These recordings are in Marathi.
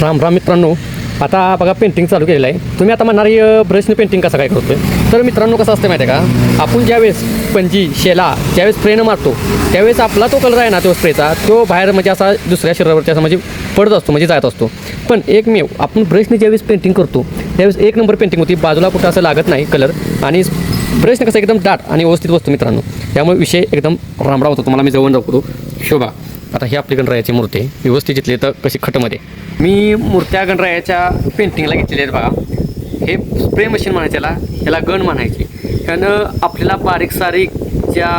राम राम मित्रांनो आता बघा पेंटिंग चालू केलेलं आहे. तुम्ही आता म्हणणार ब्रशने पेंटिंग कसं काय करतोय? तर मित्रांनो कसं असतं माहिती आहे का? आपण ज्यावेळेस पंजी शेला ज्यावेळेस स्प्रेनं मारतो त्यावेळेस आपला तो कलर आहे ना तो स्प्रेचा तो बाहेर म्हणजे असा दुसऱ्या शरीरावरती असा म्हणजे पडत असतो म्हणजे जात असतो. पण एकमेव आपण ब्रशने ज्यावेळेस पेंटिंग करतो त्यावेळेस एक नंबर पेंटिंग होती बाजूला कुठं असं लागत नाही कलर आणि ब्रशने कसं एकदम दाट आणि व्यवस्थित बसतो मित्रांनो. त्यामुळे विषय एकदम रामडा होतो तुम्हाला मी जवळ दाखवतो. शोभा. आता ही आपली गणरायाची मूर्ती आहे. व्यवस्थित घेतली तर कशी खटमध्ये? मी मूर्त्या गणरायाच्या पेंटिंगला घेतलेल्या आहेत बघा. हे स्प्रे मशीन म्हणायच्याला ह्याला गण म्हणायची. ह्यानं आपल्याला बारीक सारीक ज्या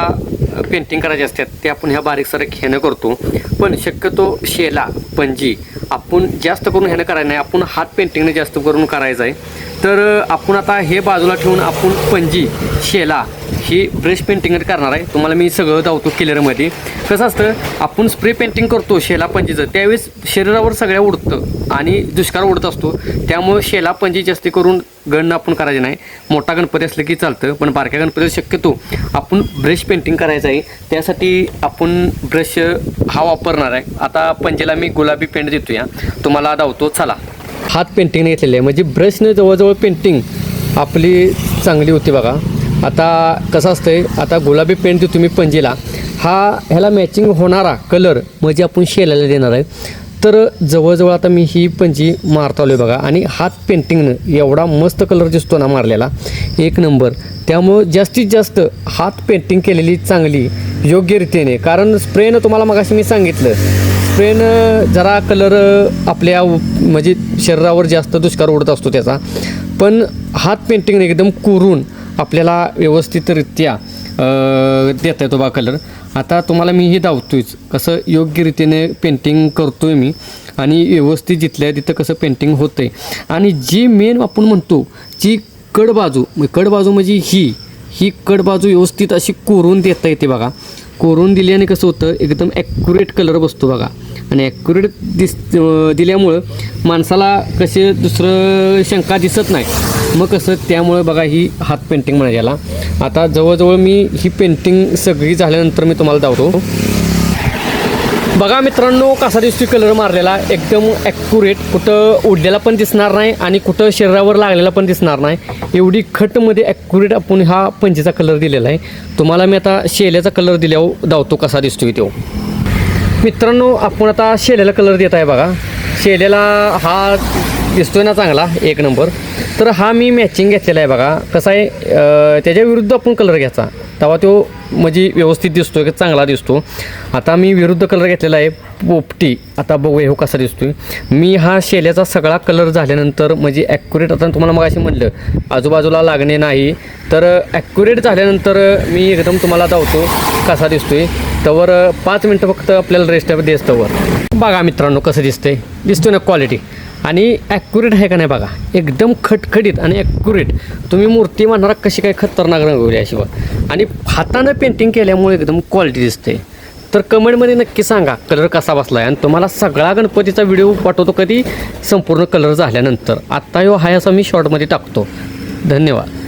पेंटिंग करायचे असतात ते आपण ह्या बारीक सारीक ह्यानं करतो. पण शक्यतो शेला पंजी आपण जास्त करून ह्यानं करायचं नाही. आपण हात पेंटिंगने जास्त करून करायचं आहे. तर आपण आता हे बाजूला ठेवून आपण पंजी शेला ही ब्रश पेंटिंग करणार आहे. तुम्हाला मी सगळं धावतो क्लिअरमध्ये कसं असतं आपण स्प्रे पेंटिंग करतो शेला पंजीचं त्यावेळेस शरीरावर सगळ्या उडतं आणि दुष्काळ उडत असतो. त्यामुळे शेला पंजी जास्ती करून गण आपण करायचे नाही. मोठा गणपती असलं की चालतं पण बारक्या गणपती शक्यतो आपण ब्रश पेंटिंग करायचं आहे. त्यासाठी आपण ब्रश हा वापरणार आहे. आता पंजेला मी गुलाबी पेंट देतो या तुम्हाला धावतो चला. हात पेंटिंग घेतलेली आहे. म्हणजे ब्रशने जवळजवळ पेंटिंग आपली चांगली होती बघा. आता कसं असतंय आता गुलाबी पेंट देतो तुम्ही पंजीला हा ह्याला मॅचिंग होणारा कलर म्हणजे आपण शेलायला देणार आहे. तर जवळजवळ आता मी ही पंजी मारता आलो बघा. आणि हात पेंटिंगनं एवढा मस्त कलर दिसतो ना मारलेला. एक नंबर त्यामुळं जास्तीत जास्त हात पेंटिंग केलेली चांगली योग्य रीतीने कारण स्प्रेनं तुम्हाला मगाशी मी सांगितलं ट्रेन जरा कलर आपल्या म्हणजे शरीरावर जास्त दुष्काळ ओढत असतो त्याचा. पण हात पेंटिंग एकदम कोरून आपल्याला व्यवस्थितरित्या देता येतो बा कलर आता तुम्हाला मी हे दावतोयच कसं योग्य रीतीने पेंटिंग आहे मी आणि व्यवस्थित जिथल्या तिथं कसं पेंटिंग होतं आहे आणि जी मेन आपण म्हणतो जी कडबाजू कडबाजू म्हणजे ही ही कडबाजू व्यवस्थित अशी कोरून देता येते बघा. कोरून दिल्याने कसं होतं एकदम ॲक्युरेट कलर बसतो बघा. आणि ॲक्युरेट दिस दिल्यामुळं माणसाला कसे दुसरं शंका दिसत नाही. मग कसं त्यामुळं बघा ही हात पेंटिंग म्हणायला याला आता जवळजवळ मी ही पेंटिंग सगळी झाल्यानंतर मी तुम्हाला दावतो बघा मित्रांनो कसा दिसतोय कलर मारलेला एकदम ॲक्युरेट कुठं उडलेला पण दिसणार नाही आणि कुठं शरीरावर लागलेला पण दिसणार नाही. एवढी खटमध्ये ॲक्युरेट आपण हा पंचेचा कलर दिलेला आहे. तुम्हाला मी आता शेल्याचा कलर दिल्यावर धावतो कसा दिसतोय तो मित्रांनो आपण आता शेल्याला कलर देत आहे बघा. शेल्याला हा दिसतोय ना चांगला एक नंबर. तर हा मी मॅचिंग घेतलेला आहे बघा. कसा आहे त्याच्या विरुद्ध आपण कलर घ्यायचा. तेव्हा तो म्हणजे व्यवस्थित दिसतो की चांगला दिसतो. आता मी विरुद्ध कलर घेतलेला आहे पोपटी. आता बघूया हो कसा दिसतोय. मी हा शेल्याचा सगळा कलर झाल्यानंतर म्हणजे ॲक्युरेट आता तुम्हाला मग असे म्हटलं आजूबाजूला लागणे नाही. तर ॲक्युरेट झाल्यानंतर मी एकदम तुम्हाला दावतो कसा दिसतोय. तवर पाच मिनटं फक्त आपल्याला रेस्ट देस तवर. बघा मित्रांनो कसं दिसतंय. दिसतोय ना क्वालिटी आणि ॲक्युरेट आहे का नाही बघा? एकदम खटखटीत आणि ॲक्युरेट तुम्ही मूर्ती म्हणणारा कशी काय खतरनाक रंगवली अशी बघा आणि हातानं पेंटिंग केल्यामुळे एकदम क्वालिटी दिसते तर कमेंटमध्ये नक्की सांगा कलर कसा बसला आहे आणि तुम्हाला सगळा गणपतीचा व्हिडिओ पाठवतो कधी? संपूर्ण कलर झाल्यानंतर. आत्ता यो हाय असा मी शॉर्टमध्ये टाकतो. धन्यवाद.